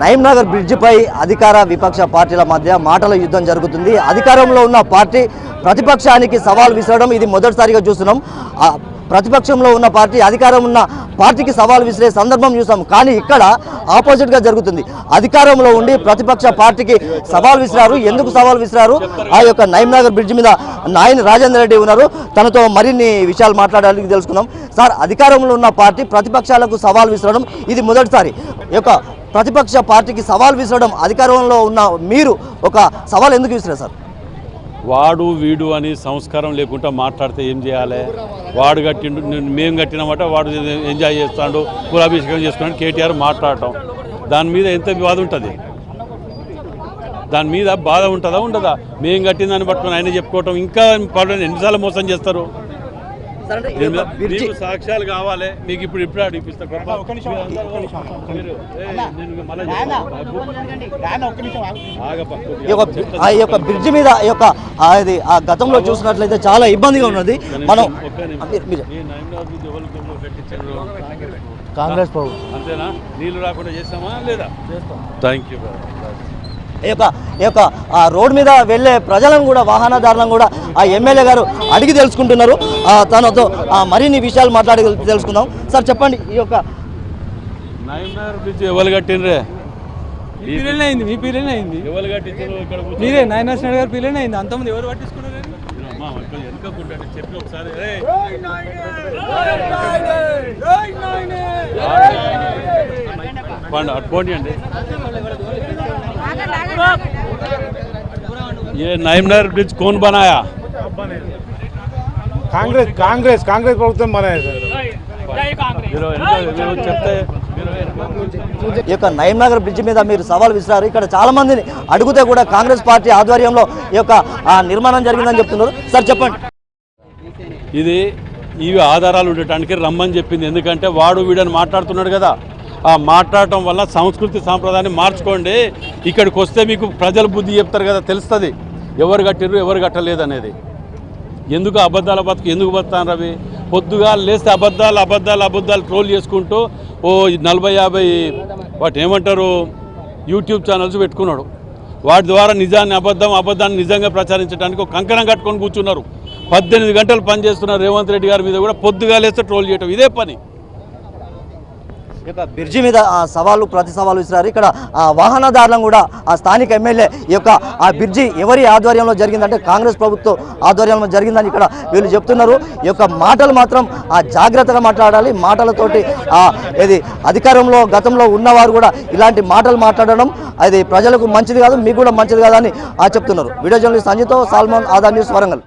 నయంనగర్ బ్రిడ్జిపై అధికార విపక్ష పార్టీల మధ్య మాటల యుద్ధం జరుగుతుంది. అధికారంలో ఉన్న పార్టీ ప్రతిపక్షానికి సవాల్ విసరడం ఇది మొదటిసారిగా చూస్తున్నాం. ప్రతిపక్షంలో ఉన్న పార్టీ అధికారం ఉన్న పార్టీకి సవాల్ విసిరే సందర్భం చూసాం. కానీ ఇక్కడ ఆపోజిట్గా జరుగుతుంది. అధికారంలో ఉండి ప్రతిపక్ష పార్టీకి సవాల్ విసిరారు. ఎందుకు సవాల్ విసిరారు? ఆ యొక్క నయంనగర్ బ్రిడ్జి మీద నాయని రాజేందర్ రెడ్డి ఉన్నారు. తనతో మరిన్ని విషయాలు మాట్లాడడానికి తెలుసుకుందాం. సార్ అధికారంలో ఉన్న పార్టీ ప్రతిపక్షాలకు సవాల్ విసరడం ఇది మొదటిసారి. యొక్క ప్రతిపక్ష పార్టీకి సవాల్ విసరడం అధికారంలో ఉన్న మీరు ఒక సవాల్ ఎందుకు విసిరారు సార్? వాడు వీడు అని సంస్కారం లేకుండా మాట్లాడితే ఏం చేయాలి? వాడు కట్టిండు మేము కట్టినామట వాడు ఎంజాయ్ చేస్తాడు కులాభిషేకం చేసుకున్నాడు కేటీఆర్ మాట్లాడటం. దాని మీద ఎంత బాధ ఉంటుంది? దాని మీద బాధ ఉంటుందా ఉండదా? మేము కట్టిందని పట్టుకుని ఆయన చెప్పుకోవటం ఇంకా పడని ఎన్నిసార్లు మోసం చేస్తారు? మీకు సాక్ష్యాలు కావాలి. మీకు ఇప్పుడు ఇప్పుడు అడిగిపిస్తా మీరు, ఏయ్, నేను మళ్ళా చెప్తా. ఆగప్ప, ఈ యొక్క ఆ యొక్క బ్రిడ్జి మీద ఈ యొక్క ఆ ఇది ఆ గతంలో చూసినట్లయితే చాలా ఇబ్బందిగా ఉన్నది. మనం? కాంగ్రెస్ ప్రభుత్వం. అంతేనా? నీళ్ళు రాకుండా చేస్తామా లేదా? థ్యాంక్ యూ ఈ యొక్క ఈ యొక్క ఆ రోడ్ మీద వెళ్ళే ప్రజలను కూడా వాహనదారులను కూడా ఆ ఎమ్మెల్యే గారు అడిగి తెలుసుకుంటున్నారు. ఆ తనతో ఆ మరిన్ని విషయాలు మాట్లాడి తెలుసుకుందాం. సార్ చెప్పండి ఈ యొక్క ఎవరు కట్టినరే మీ పీరియడ్ అయింది మీ పీరియడ్ అయింది. మీరే నాయన నాయుడు గారు పీరియడ్ అయింది. అంతమంది ఎవరు పట్టించుకున్నారు చెప్పి ఒకసారి. అటు పోండి అండి ये नाइमनर ब्रिज कौन बनाया కాంగ్రెస్ కాంగ్రెస్ కాంగ్రెస్ ప్రభుత్వం बनाया సార్ మీరు ఎంత- మీరు చెప్తే మీరు ఈ యొక్క నగర్ బ్రిడ్జి మీద మీరు సవాల్ విసిరారు ఇక్కడ చాలా మందిని అడిగితే కూడా కాంగ్రెస్ పార్టీ ఆధ్వర్యంలో ఈ యొక్క ఆ నిర్మాణం జరిగిందని చెప్తున్నారు సార్ చెప్పండి ఇది ఇవి ఆధారాలు ఉండటానికి రమ్మని చెప్పింది ఎందుకంటే వాడు వీడని మాట్లాడుతున్నాడు కదా ఆ మాట్లాడటం వల్ల సంస్కృతి సాంప్రదాయాన్ని మార్చుకోండి. ఇక్కడికి వస్తే మీకు ప్రజలు బుద్ధి చెప్తారు కదా తెలుస్తుంది. ఎవరు కట్టిర్రు ఎవరు కట్టలేదు అనేది. ఎందుకు అబద్ధాల బతుకు ఎందుకు బతుకుతాను రవి పొద్దుగా లేస్తే అబద్ధాలు అబద్ధాలు అబద్ధాలు ట్రోల్ చేసుకుంటూ ఓ నలభై యాభై వాటి ఏమంటారు యూట్యూబ్ ఛానల్స్ పెట్టుకున్నాడు. వాటి ద్వారా నిజాన్ని అబద్ధం అబద్ధాన్ని నిజంగా ప్రచారించడానికి ఒక కంకణం కట్టుకొని కూర్చున్నారు. పద్దెనిమిది గంటలు పనిచేస్తున్నారు రేవంత్ రెడ్డి గారి మీద కూడా పొద్దుగా లేస్తే ట్రోల్ చేయటం. ఇదే పని. బ్రిడ్జి మీద ఆ సవాలు ప్రతి సవాలు ఇస్తున్నారు ఇక్కడ ఆ వాహనదారులను కూడా ఆ స్థానిక ఎమ్మెల్యే ఈ యొక్క ఆ బ్రిడ్జి ఎవరి ఆధ్వర్యంలో జరిగిందంటే కాంగ్రెస్ ప్రభుత్వం ఆధ్వర్యంలో జరిగిందని ఇక్కడ వీళ్ళు చెప్తున్నారు. ఈ యొక్క మాటలు మాత్రం ఆ జాగ్రత్తగా మాట్లాడాలి. మాటలతోటి ఆ ఇది అధికారంలో గతంలో ఉన్నవారు కూడా ఇలాంటి మాటలు మాట్లాడడం అది ప్రజలకు మంచిది కాదు మీకు కూడా మంచిది కాదని ఆ చెప్తున్నారు. వీడియో జర్నలిస్ట్ సంజయ్తో సాల్మాన్ ఆదా న్యూస్ వరంగల్.